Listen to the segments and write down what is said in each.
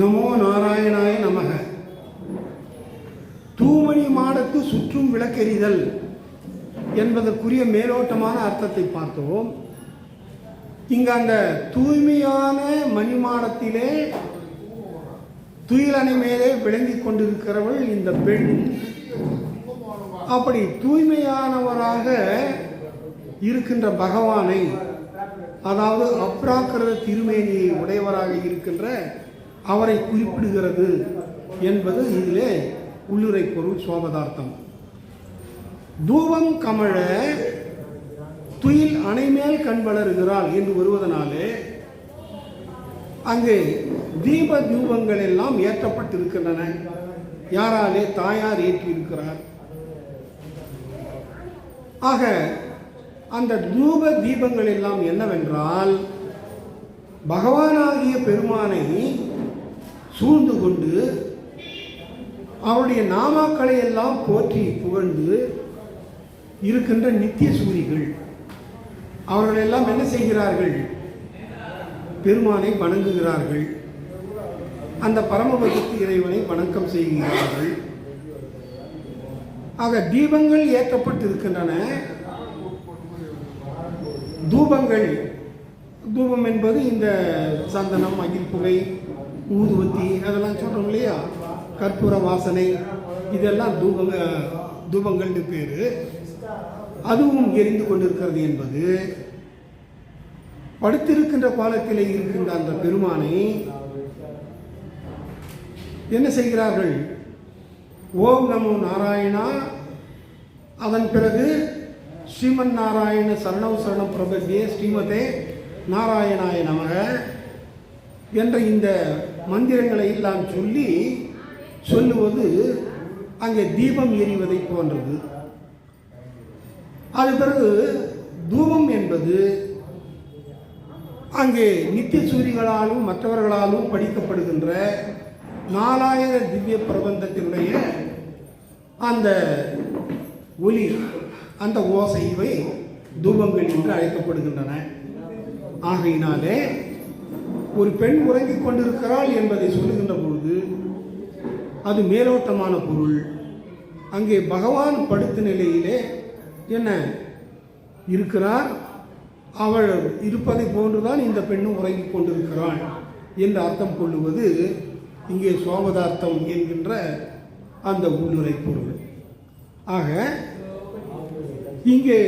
நமோ நாராயணாய நமக. தூமணி மாடத்து சுற்றும் விளக்கெறிதல் என்பதற்குரிய மேலோட்டமான அர்த்தத்தை பார்த்தோம். இங்க அந்த தூய்மையான மணிமாடத்திலே துயிலணை மேலே விளங்கிக் கொண்டிருக்கிறவள் இந்த பெண். அப்படி தூய்மையானவராக இருக்கின்ற பகவானை அதாவது அப்ராக்கிரத திருமேனியை உடையவராக இருக்கின்ற அவரை குறிப்பிடுகிறது என்பது இதிலே உள்ளுரை பொருள் சோபதார்த்தம். தூபம் கமழ துயில் அணைமேல் கண் வளருகிறாள் என்று வருவதனாலே அங்கே தீப தூபங்கள் எல்லாம் ஏற்றப்பட்டிருக்கின்றன. யாராலே தாயார் ஏற்றியிருக்கிறார். ஆக அந்த தூப தீபங்கள் எல்லாம் என்னவென்றால் பகவானாகிய பெருமானை சூழ்ந்து கொண்டு அவருடைய நாமாக்களை எல்லாம் போற்றி புகழ்ந்து இருக்கின்ற நித்திய சூரிகள் அவர்கள் எல்லாம் என்ன செய்கிறார்கள்? பெருமானை வணங்குகிறார்கள். அந்த பரமபக்தி இறைவனை வணக்கம் செய்கிறார்கள். ஆக தீபங்கள் ஏற்றப்பட்டிருக்கின்றன. தூபங்கள் தூபம் என்பது இந்த சந்தனம் அகில் புகை ஊதுவத்தி அதெல்லாம் சொல்கிறோம் இல்லையா? கற்பூர வாசனை இதெல்லாம் தூபங்க தூபங்கள்னு பேர். அதுவும் எரிந்து கொண்டிருக்கிறது என்பது படுத்திருக்கின்ற காலத்தில் இருக்கின்ற அந்த பெருமானை என்ன செய்கிறார்கள்? ஓம் நமோ நாராயணா. அதன் பிறகு ஸ்ரீமன் நாராயண சரணவ் சரணம் பிரபத்தியே ஸ்ரீமதே நாராயணாய நமக. என்ற இந்த மந்திரங்களை எல்லாம் சொல்லி சொல்லுவது அங்கே தீபம் எரிவதை போன்றது. அது பிறகு தூபம் என்பது அங்கே நித்திய சூரிகளாலும் மற்றவர்களாலும் படிக்கப்படுகின்ற நாலாயிர திவ்ய பிரபந்தத்தினுடைய அந்த ஒலி அந்த ஓசை இவை தூபங்கள் என்று அழைக்கப்படுகின்றன. ஆகையினாலே ஒரு பெண் உறங்கிக் கொண்டிருக்கிறாள் என்பதை சொல்லுகின்ற பொழுது அது மேலோட்டமான பொருள். அங்கே பகவான் படுத்த நிலையிலே என்ன? இருக்கிறார். அவள் இருப்பதை போன்றுதான் இந்த பெண்ணும் உறங்கிக் கொண்டிருக்கிறாள் என்று அர்த்தம் கொள்ளுவது இங்கே சோமதார்த்தம் என்கின்ற அந்த உள்ளுரை பொருள். ஆக இங்கே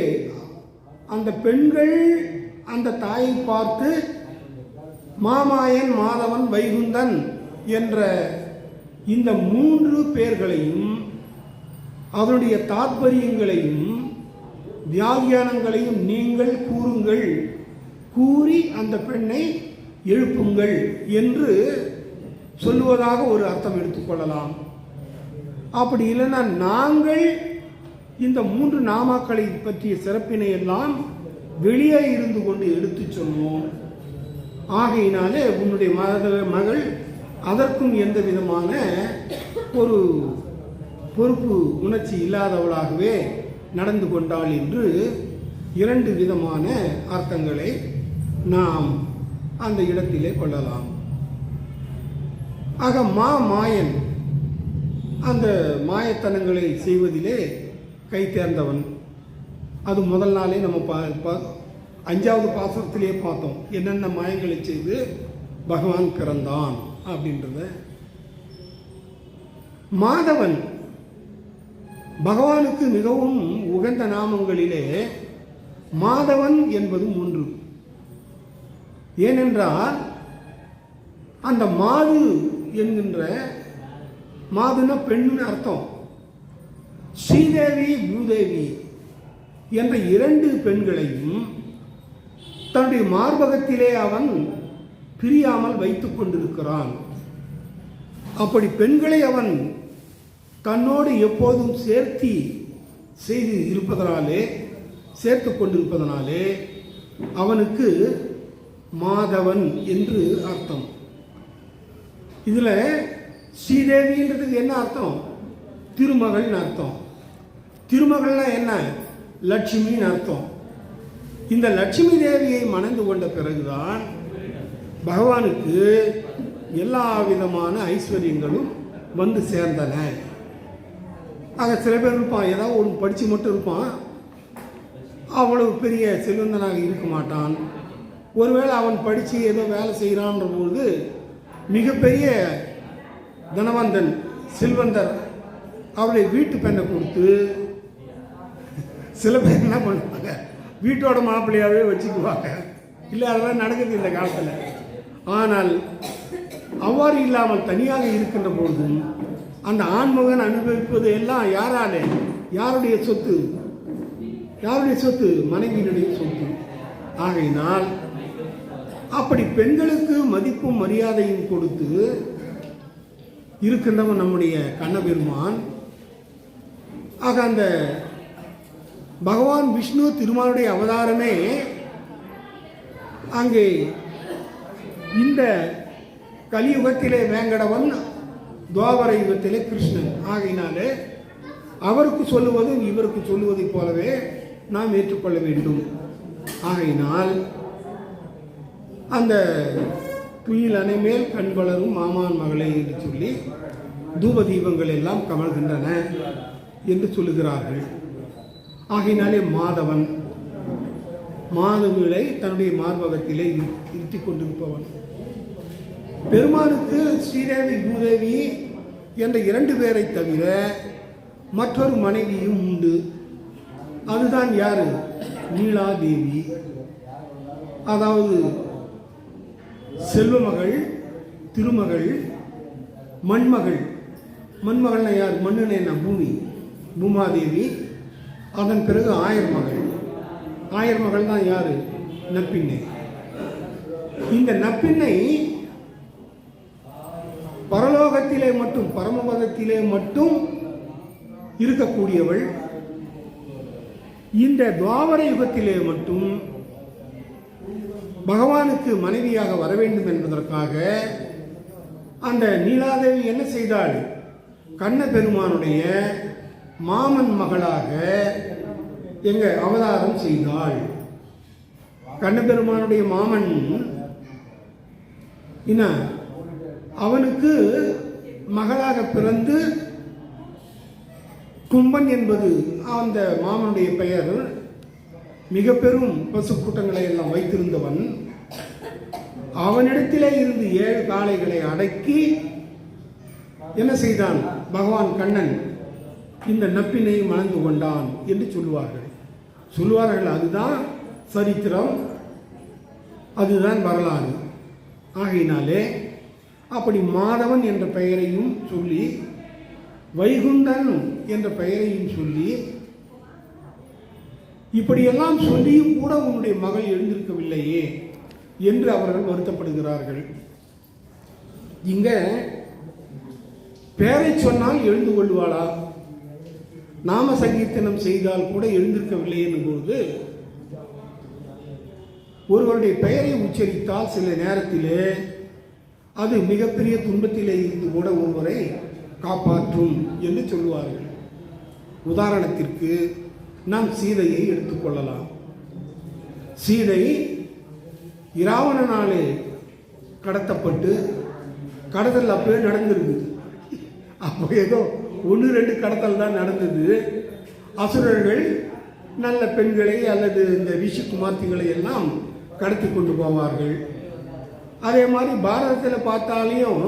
அந்த பெண்கள் அந்த தாயை பார்த்து மாமாயன் மாதவன் வைகுந்தன் என்ற இந்த மூன்று பேர்களையும் அதனுடைய தாத்பரியங்களையும் தியாகியானங்களையும் நீங்கள் கூறுங்கள். கூறி அந்த பெண்ணை எழுப்புங்கள் என்று சொல்லுவதாக ஒரு அர்த்தம் எடுத்துக்கொள்ளலாம் அப்படி இல்லைன்னா நாங்கள் இந்த மூன்று நாமாக்களை பற்றிய சிறப்பினை எல்லாம் வெளியே இருந்து கொண்டு எடுத்து சொல்வோம். ஆகையினாலே உன்னுடைய மக மகள் அதற்கும் எந்த விதமான ஒரு பொறுப்பு உணர்ச்சி இல்லாதவளாகவே நடந்து கொண்டாள் என்று இரண்டு விதமான அர்த்தங்களை நாம் அந்த இடத்திலே கொள்ளலாம். ஆக மா மாயன் அந்த மாயத்தனங்களை செய்வதிலே கை தேர்ந்தவன். அது முதல் நாளே நம்ம பா- அஞ்சாவது பாசனத்திலே பார்த்தோம். என்னென்ன மாயங்களை செய்து பகவான் பிறந்தான் அப்படின்றத. மாதவன் பகவானுக்கு மிகவும் உகந்த நாமங்களிலே மாதவன் என்பதும் ஒன்று. ஏனென்றால் அந்த மாது என்கின்ற மாதுன பெண்ணுன்னு அர்த்தம். ஸ்ரீதேவி பூதேவி என்ற இரண்டு பெண்களையும் தன்னுடைய மார்பகத்திலே அவன் பிரியாமல் வைத்துக் கொண்டிருக்கிறான். அப்படி பெண்களை அவன் தன்னோடு எப்போதும் சேர்த்தி செய்து இருப்பதனாலே சேர்த்து கொண்டிருப்பதனாலே அவனுக்கு மாதவன் என்று அர்த்தம். இதில் ஸ்ரீதேவின்றதுக்கு என்ன அர்த்தம்? திருமகள்னு அர்த்தம். திருமகள்னா என்ன? லட்சுமின்னு அர்த்தம். இந்த லட்சுமி தேவியை மணந்து கொண்ட பிறகுதான் பகவானுக்கு எல்லா விதமான ஐஸ்வர்யங்களும் வந்து சேர்ந்தன. ஆக சில பேர் இருப்பான் ஏதாவது ஒன்று படித்து மட்டும் இருப்பான். அவ்வளவு பெரிய செல்வந்தனாக இருக்க மாட்டான். ஒருவேளை அவன் படித்து ஏதோ வேலை செய்கிறான்ற பொழுது மிகப்பெரிய தனவந்தன் செல்வந்தர் அவருடைய வீட்டு பெண்ணை கொடுத்து சில பேர் என்ன பண்ணுவாங்க? வீட்டோட மாப்பிள்ளையாவே வச்சுக்குவாங்க. இல்லை அதெல்லாம் நடக்குது இந்த காலத்தில். ஆனால் அவ்வாறு இல்லாமல் தனியாக இருக்கின்ற பொழுது அந்த ஆண்மகன் அனுபவிப்பது எல்லாம் யாராலே? யாருடைய சொத்து? யாருடைய சொத்து? மனைவியினுடைய சொத்து. ஆகையினால் அப்படி பெண்களுக்கு மதிப்பும் மரியாதையும் கொடுத்து இருக்கின்றவன் நம்முடைய கண்ணபெருமான். ஆக அந்த பகவான் விஷ்ணு திருமாலுடைய அவதாரமே அங்கே இந்த கலியுகத்திலே வேங்கடவன் துவாபர யுகத்திலே கிருஷ்ணன். ஆகையினாலே அவருக்கு சொல்லுவதும் இவருக்கு சொல்லுவதைப் போலவே நாம் ஏற்றுக்கொள்ள வேண்டும். ஆகையினால் அந்த துயில் அணைமேல் கண் வளரும் மாமான் மகளே என்று சொல்லி தூப தீபங்கள் எல்லாம் கமழ்கின்றன என்று சொல்லுகிறார்கள். ஆகையினாலே மாதவன் மாதவிகளை தன்னுடைய மார்பகத்திலே இரு- இருத்திக் கொண்டிருப்பவன். பெருமானுக்கு ஸ்ரீதேவி பூதேவி என்ற இரண்டு பேரை தவிர மற்றொரு மனைவியும் உண்டு. அதுதான் யாரு? நீலாதேவி. அதாவது செல்வமகள் திருமகள் மண்மகள். மண்மகள்னா யார்? மண்ணுன்னு என்ன? பூமி. பூமாதேவி. அதன் பிறகு ஆயர் மகள் ஆயர் மகள் தான் யாரு? நப்பிண்ணை இந்த நப்பிண்ணை பரலோகத்திலே மட்டும் பரமபதத்திலே மட்டும் இருக்கக்கூடியவள். இந்த துவாபர யுகத்திலே மட்டும் பகவானுக்கு மனைவியாக வர வேண்டும் என்பதற்காக அந்த நீலாதேவி என்ன செய்தாள்? கண்ண பெருமானுடைய மாமன் மகளாக எங்க அவதாரம் செய்தாள். கண்ணபெருமானுடைய மாமன் என்ன? அவனுக்கு மகளாக பிறந்து கும்பன் என்பது அந்த மாமனுடைய பெயர். மிக பெரும் பசுக்கூட்டங்களை எல்லாம் வைத்திருந்தவன். அவனிடத்திலே இருந்து ஏழு காளைகளை அடக்கி என்ன செய்தான்? பகவான் கண்ணன் இந்த நப்பினை மணந்து கொண்டான் என்று சொல்லுவார்கள். சொல்லுவார்கள் அதுதான் சரித்திரம் அதுதான் வரலாறு. ஆகையினாலே அப்படி மாதவன் என்ற பெயரையும் சொல்லி வைகுண்டன் என்ற பெயரையும் சொல்லி இப்படியெல்லாம் சொல்லியும் கூட உன்னுடைய மகள் எழுந்திருக்கவில்லையே என்று அவர்கள் வருத்தப்படுகிறார்கள். இங்க பேரை சொன்னால் எழுந்து கொள்வாளா? நாம சங்கீர்த்தனம் செய்தால் கூட எழுந்திருக்கவில்லை என்னும்போது ஒருவருடைய பெயரை உச்சரித்தால் சில நேரத்திலே அது மிகப்பெரிய துன்பத்திலே இருந்து கூட ஒருவரை காப்பாற்றும் என்று சொல்லுவார்கள். உதாரணத்திற்கு நாம் சீதையை எடுத்துக்கொள்ளலாம் சீதை இராவணனாலே கடத்தப்பட்டு கடத்தல் அப்பவே நடந்திருக்குது அப்போ ஏதோ ஒன்று ரெண்டு கடத்தல் தான் நடந்தது. அசுரர்கள் நல்ல பெண்களை அல்லது இந்த ரிஷி குமார்த்திகளை எல்லாம் கடத்தி கொண்டு போவார்கள். அதே மாதிரி பாரதத்தில் பார்த்தாலையும்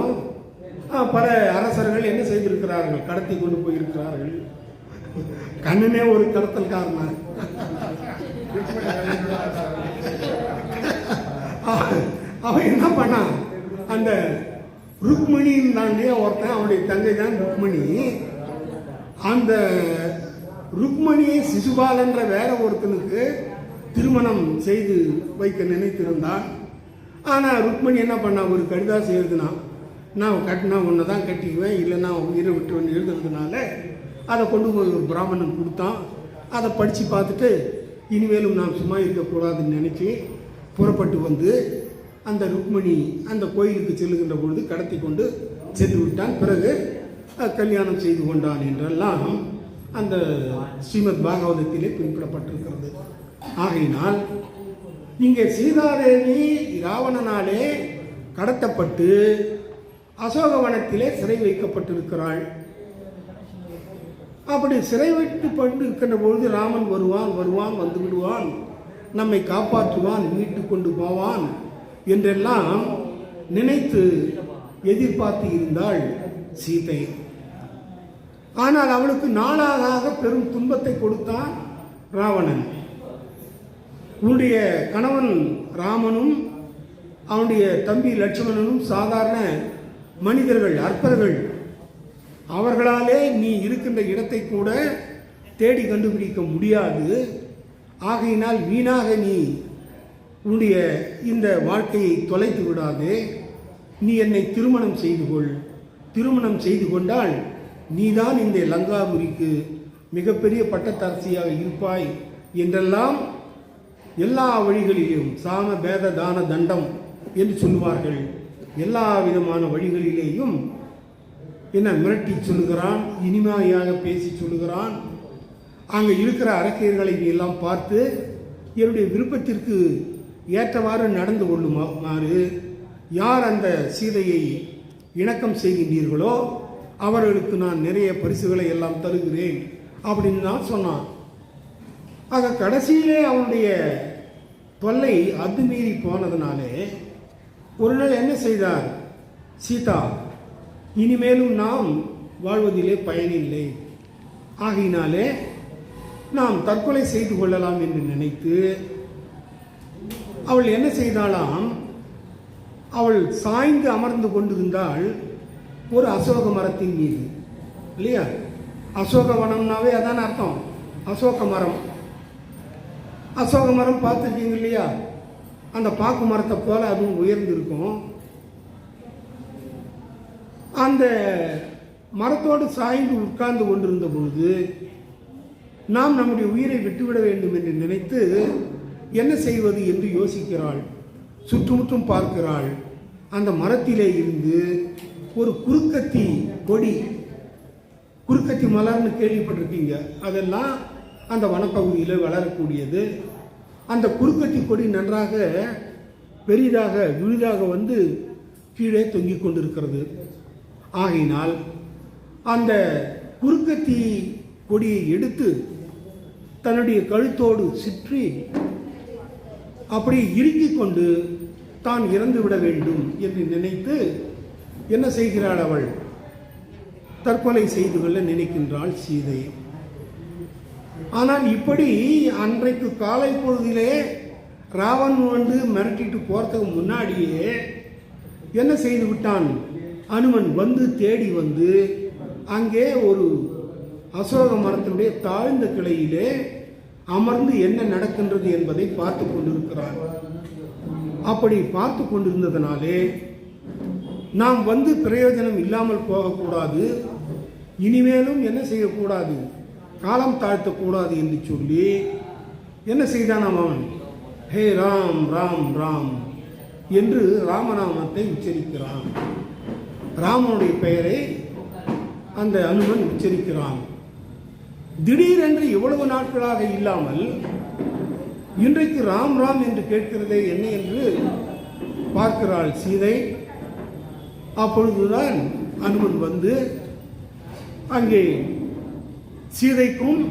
பல அரசர்கள் என்ன செய்திருக்கிறார்கள்? கடத்தி கொண்டு போயிருக்கிறார்கள். கண்ணனே ஒரு கடத்தல் காரணம் அவன் என்ன பண்ணான்? அந்த ருக்மணின்னு தாண்டியே ஒருத்தன் அவனுடைய தங்கை தான் ருக்மணி. அந்த ருக்மணியை சிசுபாலன்ற வேற ஒருத்தனுக்கு திருமணம் செய்து வைக்க நினைத்திருந்தான். ஆனால் ருக்மணி என்ன பண்ணா ஒரு கடிதாசம் எழுதினான் நான் கட்டினா ஒன்று தான் கட்டிக்குவேன் இல்லைன்னா உயிரை விட்டுவேன் எழுதுறதுனால அதை கொண்டு போய் ஒரு பிராமணன் கொடுத்தான். அதை படித்து பார்த்துட்டு இனிமேலும் நாம் சும்மா இருக்கக்கூடாதுன்னு நினச்சி புறப்பட்டு வந்து அந்த ருக்மிணி அந்த கோயிலுக்கு செல்லுகின்ற பொழுது கடத்தி கொண்டு சென்று விட்டான். பிறகு கல்யாணம் செய்து கொண்டான் என்றெல்லாம் அந்த ஸ்ரீமத் பாகவதத்திலே குறிப்பிடப்பட்டிருக்கிறது. ஆகையினால் இங்கே சீதாதேவி ராவணனாலே கடத்தப்பட்டு அசோகவனத்திலே சிறை வைக்கப்பட்டிருக்கிறாள். அப்படி சிறை வைக்கப்பட்டு இருக்கின்ற பொழுது ராமன் வருவான் வருவான் வந்து விடுவான். நம்மை காப்பாற்றுவான் மீட்டு கொண்டு போவான். என்றெல்லாம் நினைத்து எதிர்பார்த்து இருந்தாள் சீதை. ஆனால் அவளுக்கு நாளாக பெரும் துன்பத்தை கொடுத்தான் ராவணன். உன்னுடைய கணவன் ராமனும் அவனுடைய தம்பி லட்சுமணனும் சாதாரண மனிதர்கள் அற்பர்கள். அவர்களாலே நீ இருக்கின்ற இடத்தை கூட தேடி கண்டுபிடிக்க முடியாது. ஆகையினால் வீணாக நீ உன்னுடைய இந்த வாழ்க்கையை தொலைத்து விடாதே. நீ என்னை திருமணம் செய்து கொள். திருமணம் செய்து கொண்டால் நீதான் இந்த லங்காபுரிக்கு மிகப்பெரிய பட்டத்தரசியாக இருப்பாய் என்றெல்லாம் எல்லா வழிகளிலும் சாம பேத தான தண்டம் என்று சொல்லுவார்கள். எல்லா விதமான வழிகளிலேயும் என்ன மிரட்டி சொல்லுகிறான் இனிமையாக பேசி சொல்லுகிறான். அங்கே இருக்கிற அரசியர்களை எல்லாம் பார்த்து என்னுடைய விருப்பத்திற்கு ஏற்றவாறு நடந்து கொள்ளுமாறு யார் அந்த சீதையை இணக்கம் செய்கின்றீர்களோ அவர்களுக்கு நான் நிறைய பரிசுகளை எல்லாம் தருகிறேன் அப்படின்னு தான் சொன்னான். ஆக கடைசியிலே அவனுடைய தொல்லை அத்துமீறி போனதுனாலே ஒரு நாள் என்ன செய்தார்? சீதா இனிமேலும் நாம் வாழ்வதிலே பயனில்லை. ஆகையினாலே நாம் தற்கொலை செய்து கொள்ளலாம் என்று நினைத்து அவள் என்ன செய்தாலாம் அவள் சாய்ந்து அமர்ந்து கொண்டிருந்தாள் ஒரு அசோக மரத்தின் மீது. இல்லையா? அசோக வனம்னாவே அதான் அர்த்தம். அசோக மரம். அசோக மரம் பார்த்துருக்கீங்க இல்லையா? அந்த பாக்கு மரத்தை போல அதுவும் உயர்ந்து இருக்கும் அந்த மரத்தோடு சாய்ந்து உட்கார்ந்து கொண்டிருந்த பொழுது நாம் நம்முடைய உயிரை விட்டுவிட வேண்டும் என்று நினைத்து என்ன செய்வது என்று யோசிக்கிறாள். சுற்றுமுற்றும் பார்க்கிறாள். அந்த மரத்திலே இருந்து ஒரு குறுக்கத்தி கொடி குறுக்கத்தி மலர்னு கேள்விப்பட்டிருக்கீங்க. அதெல்லாம் அந்த வனப்பகுதியில் வளரக்கூடியது. அந்த குறுக்கத்தி கொடி நன்றாக பெரிதாக விழுதாக வந்து கீழே தொங்கிக் கொண்டிருக்கிறது. ஆகையினால் அந்த குறுக்கத்தி கொடியை எடுத்து தன்னுடைய கழுத்தோடு சுற்றி அப்படி இறுக்கிக் கொண்டு தான் இறந்து விட வேண்டும் என்று நினைத்து என்ன செய்கிறாள் அவள்? தற்கொலை செய்து கொள்ள நினைக்கின்றாள் சீதை. ஆனால் இப்படி அன்றைக்கு காலை பொழுதிலே ராவன் வந்து மிரட்டிட்டு போறதுக்கு முன்னாடியே என்ன செய்து விட்டான்? அனுமன் வந்து தேடி வந்து அங்கே ஒரு அசோக மரத்தினுடைய தாழ்ந்த கிளையிலே அமர்ந்து என்ன நடக்கின்றது என்பதை பார்த்து கொண்டிருக்கிறார். அப்படி பார்த்து கொண்டிருந்ததனாலே நாம் வந்து பிரயோஜனம் இல்லாமல் போகக்கூடாது. இனிமேலும் என்ன செய்யக்கூடாது? காலம் தாழ்த்தக்கூடாது என்று சொல்லி என்ன செய்தான் அவன்? ஹே ராம் ராம் ராம் என்று ராமநாமத்தை உச்சரிக்கிறான். ராமனுடைய பெயரை அந்த அனுமன் உச்சரிக்கிறான். திடீரென்று இவ்வளவு நாட்களாக இல்லாமல் இன்றைக்கு ராம் ராம் என்று கேட்கிறதே என்ன என்று பார்க்கிறாள் சீதை. அப்பொழுதுதான் அனுமன் வந்து அங்கே சீதைக்கும்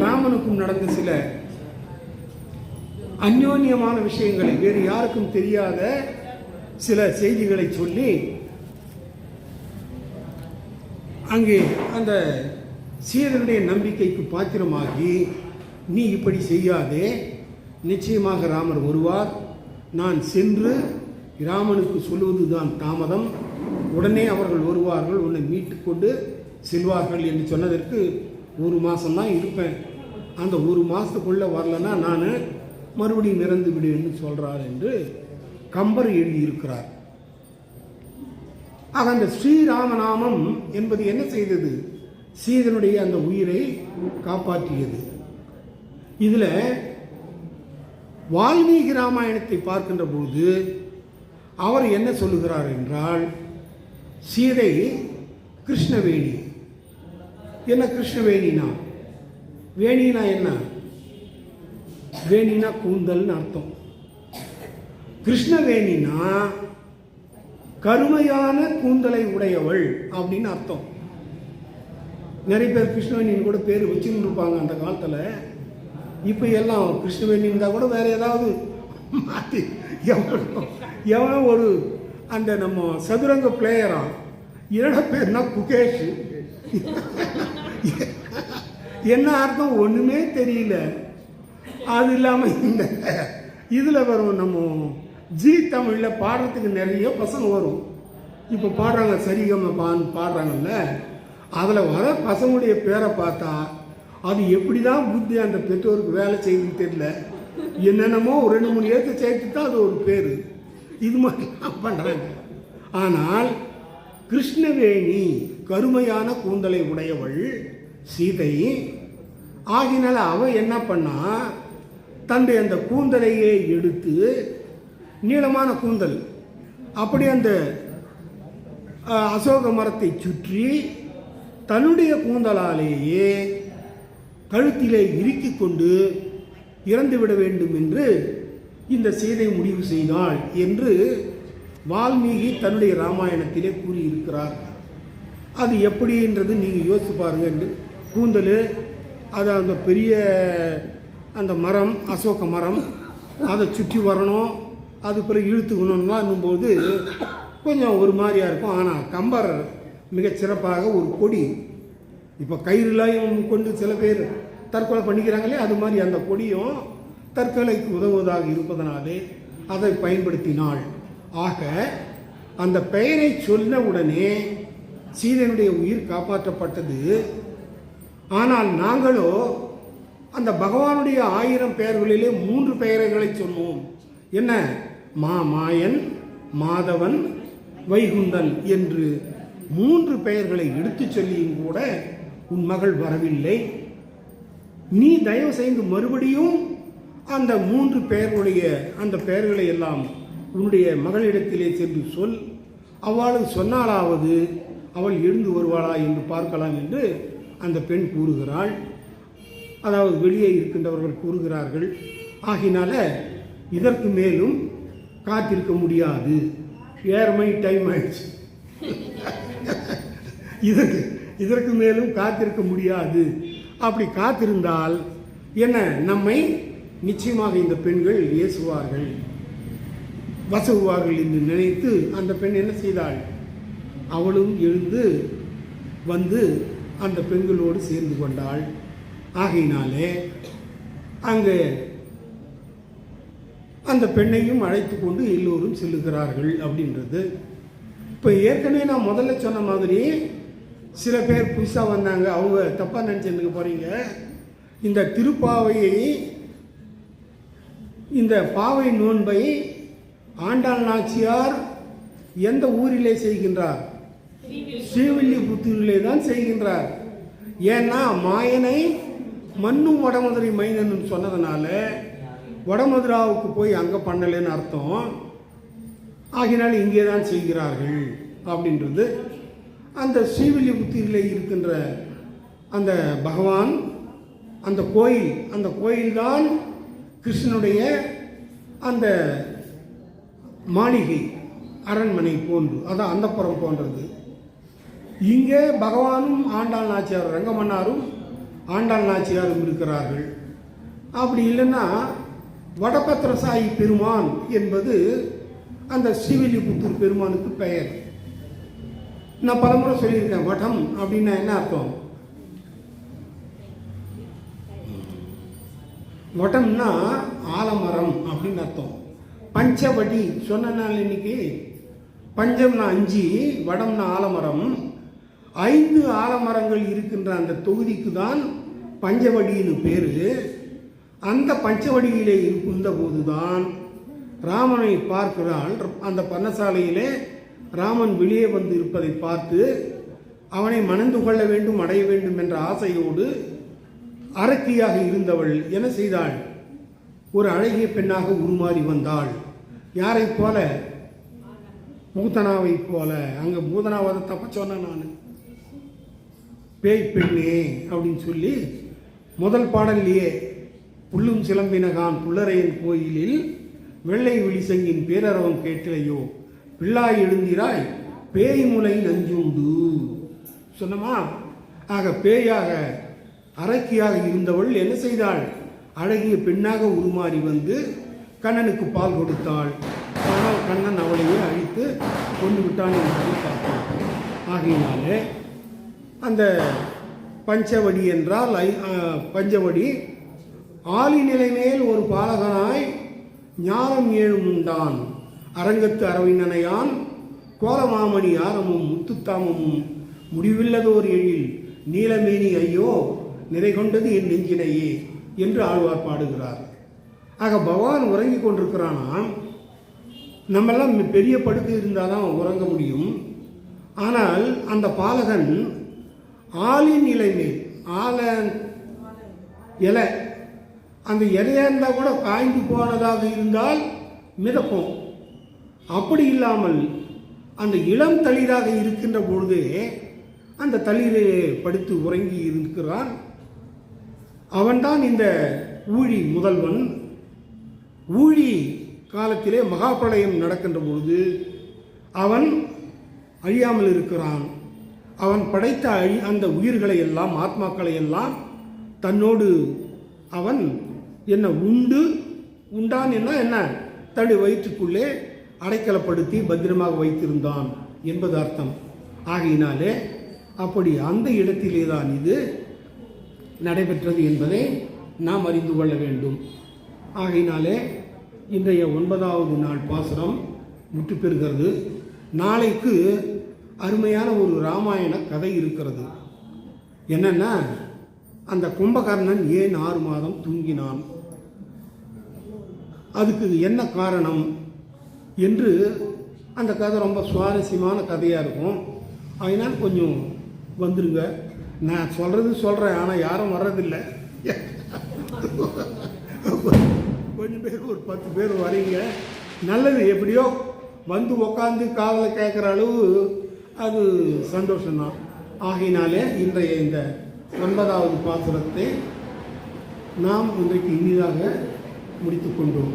ராமனுக்கும் நடந்த சில அந்யோன்யமான விஷயங்களை வேறு யாருக்கும் தெரியாத சில செய்திகளை சொல்லி அங்கே அந்த சீரனுடைய நம்பிக்கைக்கு பாத்திரமாகி நீ இப்படி செய்யாதே. நிச்சயமாக ராமர் வருவார். நான் சென்று ராமனுக்கு சொல்லுவதுதான் தாமதம். உடனே அவர்கள் வருவார்கள். உன்னை மீட்டுக்கொண்டு செல்வார்கள் என்று சொன்னதற்கு ஒரு மாதம்தான் இருப்பேன். அந்த ஒரு மாதத்துக்குள்ளே வரலன்னா நான் மறுபடியும் இறந்து விடுவேன்னு சொல்கிறார் என்று கம்பர் எழுதியிருக்கிறார். ஆக அந்த ஸ்ரீராமநாமம் என்பது என்ன செய்தது? சீதனுடைய அந்த உயிரை காப்பாற்றியது. இதில் வால்மீகி ராமாயணத்தை பார்க்கின்ற போது அவர் என்ன சொல்லுகிறார் என்றால் சீதை கிருஷ்ணவேணி. என்ன கிருஷ்ணவேணினா? வேணினா என்ன? வேணினா கூந்தல்னு அர்த்தம். கிருஷ்ணவேணினா கருமையான கூந்தலை உடையவள் அப்படின்னு அர்த்தம். நிறைய பேர் கிருஷ்ணவேணின்னு கூட பேர் வச்சுன்னு இருப்பாங்க அந்த காலத்தில். இப்போ எல்லாம் கிருஷ்ணவேணி இருந்தால் கூட வேற ஏதாவது மாற்றி எவனோ எவனோ ஒரு அந்த நம்ம சதுரங்க பிளேயரா என்னோட பேர்னா குகேஷ். என்ன அர்த்தம் ஒன்றுமே தெரியல. அது இல்லாமல் இந்த இதில் வரும் நம்ம ஜி தமிழில் பாடுறதுக்கு நிறைய பசங்க வரும். இப்போ பாடுறாங்க சரிகம பான் பாடுறாங்கல்ல. அதில் வர பசங்களுடைய பேரை பார்த்தா அது எப்படி தான் புத்தி அந்த பெற்றோருக்கு வேலை செய்யுதுன்னு தெரியல. என்னென்னமோ ஒரு ரெண்டு மூணு எழுத்து சேர்த்து தான் அது ஒரு பேர். இது மாதிரிலாம் பண்ணுறாங்க ஆனால் கிருஷ்ணவேணி கருமையான கூந்தலை உடையவள் சீதை ஆகினால அவள் என்ன பண்ணா தன்னுடைய அந்த கூந்தலையே எடுத்து நீளமான கூந்தல் அப்படி அந்த அசோக மரத்தை சுற்றி தன்னுடைய கூந்தலாலேயே கழுத்திலே இறுக்கி கொண்டு இறந்துவிட வேண்டும் என்று இந்த சீதை முடிவு செய்தாள் என்று வால்மீகி தன்னுடைய ராமாயணத்திலே கூறியிருக்கிறார். அது எப்படின்றது நீங்கள் யோசித்து பாருங்க என்று. கூந்தல் அது அந்த பெரிய அந்த மரம் அசோக மரம் அதை சுற்றி வரணும் அது பிறகு இழுத்துக்கணும்லாம் போது கொஞ்சம் ஒரு மாதிரியாக இருக்கும். ஆனால் கம்பர் மிகச் சிறப்பாக ஒரு கொடி. இப்போ கயிறுலாம் கொண்டு சில பேர் தற்கொலை பண்ணிக்கிறாங்களே அது மாதிரி அந்த கொடியும் தற்கொலைக்கு உதவுவதாக இருப்பதனாலே அதை பயன்படுத்தினாள். ஆக அந்த பெயரை சொன்ன உடனே சீதனுடைய உயிர் காப்பாற்றப்பட்டது. ஆனால் நாங்களோ அந்த பகவானுடைய ஆயிரம் பெயர்களிலே மூன்று பெயர்களை சொன்னோம் என்ன? மா மாயன் மாதவன் வைகுந்தன் என்று. மூன்று பெயர்களை எடுத்துச் சொல்லியும் கூட உன் மகள் வரவில்லை. நீ தயவு செய்து மறுபடியும் அந்த மூன்று பெயர்களுடைய அந்த பெயர்களை எல்லாம் உன்னுடைய மகளிடத்திலே சென்று சொல். அவளும் சொன்னாலாவது அவள் எழுந்து வருவாளா என்று பார்க்கலாம் என்று அந்த பெண் கூறுகிறாள். அதாவது வெளியே இருக்கின்றவர்கள் கூறுகிறார்கள். ஆகினால இதற்கு மேலும் காத்திருக்க முடியாது. ஏர்மை டைம் ஆயிடுச்சு. இதற்கு இதற்கு மேலும் காத்திருக்க முடியாது. அப்படி காத்திருந்தால் என்ன? நம்மை நிச்சயமாக இந்த பெண்கள் ஏசுவார்கள். வசவுவார்கள் என்று நினைத்து அந்த பெண் என்ன செய்தாள்? அவளும் எழுந்து வந்து அந்த பெண்களோடு சேர்ந்து கொண்டாள். ஆகையினாலே அங்கே அந்த பெண்ணையும் அழைத்து கொண்டு எல்லோரும் செல்லுகிறார்கள் அப்படின்றது. இப்போ ஏற்கனவே நான் முதல்ல சொன்ன மாதிரி சில பேர் புதுசாக வந்தாங்க. அவங்க தப்பாக நினச்சிருந்துக்க போகிறீங்க இந்த திருப்பாவையை இந்த பாவை நோன்பை ஆண்டாள் நாச்சியார் எந்த ஊரிலே செய்கின்றார்? ஸ்ரீவில்லிபுத்தூரிலே தான் செய்கின்றார். ஏன்னா மாயனை மண்ணும் வடமதுரை மைனன் சொன்னதுனால வடமதுராவுக்கு போய் அங்கே பண்ணலைன்னு அர்த்தம். ஆகினால் இங்கே தான் செய்கிறார்கள் அப்படின்றது அந்த ஸ்ரீவில்லிபுத்தூரில் இருக்கின்ற அந்த பகவான் அந்த கோயில் அந்த கோயில்தான் கிருஷ்ணனுடைய அந்த மாளிகை அரண்மனை போன்று அதான் அந்தப்புறம் போன்றது. இங்கே பகவானும் ஆண்டாள் நாச்சியார் ரங்கமன்னாரும் ஆண்டாள் நாச்சியாரும் இருக்கிறார்கள். அப்படி இல்லைன்னா வடபத்திரசாயி பெருமான் என்பது அந்த ஸ்ரீவில்லிபுத்தூர் பெருமானுக்கு பெயர். நான் பலமுறை சொல்லியிருக்கேன் வடம் அப்படின்னா என்ன அர்த்தம்? வடம்னா ஆலமரம் அப்படின்னு அர்த்தம். பஞ்சவடி சொன்னால் இன்னைக்கு? பஞ்சம்னா அஞ்சு வடம்னா ஆலமரம். ஐந்து ஆலமரங்கள் இருக்கின்ற அந்த தொகுதிக்கு தான் பஞ்சவடின்னு பேர். அந்த பஞ்சவடியிலே இருந்தபோது போதுதான் ராமனை பார்க்கிறாள் அந்த பன்னசாலையிலே ராமன் வெளியே வந்து இருப்பதை பார்த்து அவனை மணந்து கொள்ள வேண்டும் அடைய வேண்டும் என்ற ஆசையோடு அரக்கியாக இருந்தவள் என்ன செய்தாள்? ஒரு அழகிய பெண்ணாக உருமாறி வந்தாள். யாரை போல? பூதனாவை போல. அங்க பூதனாவதை தப்ப சொன்னேன் நான். பேய் பெண்ணே அப்படின்னு சொல்லி முதல் பாடல்லையே புல்லும் சிலம்பினகான் புல்லரையன் கோயிலில் வெள்ளை விழிசங்கின் பேரரவம் கேட்டிலையோ பிள்ளாய் எழுந்திராய் பேய் முலை நஞ்சுண்டு சொன்னமா? ஆக பேயாக அரக்கியாக இருந்தவள் என்ன செய்தாள்? அழகிய பெண்ணாக உருமாறி வந்து கண்ணனுக்கு பால் கொடுத்தாள். ஆனால் கண்ணன் அவளையே அழித்து கொண்டு விட்டான் என்று பார்த்தோம் ஆகையினாலே அந்த பஞ்சவடி என்றால் ஐ பஞ்சவடி ஆலி நிலை மேல் ஒரு பாலகனாய் ஞானம் ஏழும் உண்டான். அரங்கத்து அரவிந்தனையான் கோலமாமணி ஆரமும் முத்துத்தாமமும் முடிவில்லதோர் எழில் நீலமேனி ஐயோ நிறை கொண்டது என் நெஞ்சினையே என்று ஆழ்வார் பாடுகிறார். ஆக பகவான் உறங்கிக் கொண்டிருக்கிறானா நம்மெல்லாம் பெரிய படுக்கை இருந்தால் தான் உறங்க முடியும். ஆனால் அந்த பாலகன் ஆளின் இலை மேல் ஆல இலை அந்த இலையாக இருந்தால் கூட காய்ந்து போனதாக இருந்தால் மிதப்போம் அப்படி இல்லாமல் அந்த இளம் தளிராக இருக்கின்ற பொழுதே அந்த தளிரே படுத்து உறங்கி இருக்கிறான். அவன்தான் இந்த ஊழி முதல்வன். ஊழி காலத்திலே மகாபிரளயம் நடக்கின்ற பொழுது அவன் அழியாமல் இருக்கிறான். அவன் படைத்த அழி அந்த உயிர்களை எல்லாம் ஆத்மாக்களை எல்லாம் தன்னோடு அவன் என்ன உண்டு உண்டான் என்ன? என்ன? தடு வயிற்றுக்குள்ளே அடைக்கலப்படுத்தி பத்திரமாக வைத்திருந்தான் என்பது அர்த்தம். ஆகையினாலே அப்படி அந்த இடத்திலே தான் இது நடைபெற்றது என்பதை நாம் அறிந்து கொள்ள வேண்டும். ஆகையினாலே இன்றைய ஒன்பதாவது நாள் பாசுரம் முற்று பெறுகிறது. நாளைக்கு அருமையான ஒரு ராமாயண கதை இருக்கிறது. என்னன்னா அந்த கும்பகர்ணன் ஏன் ஆறு மாதம் தூங்கினான்? அதுக்கு என்ன காரணம்? என்று அந்த கதை ரொம்ப சுவாரஸ்யமான கதையாக இருக்கும். அதனால் கொஞ்சம் வந்துடுங்க நான் சொல்கிறது சொல்கிறேன் ஆனால் யாரும் வர்றதில்லை. கொஞ்சம் பேர் ஒரு பத்து பேர் வரீங்க. நல்லது எப்படியோ வந்து உக்காந்து காதலை கேட்குற அளவு அது சந்தோஷம்தான். ஆகையினாலே இன்றைய இந்த ஒன்பதாவது பாசுரத்தை நாம் இன்றைக்கு இனிதாக முடித்துக்கொண்டோம்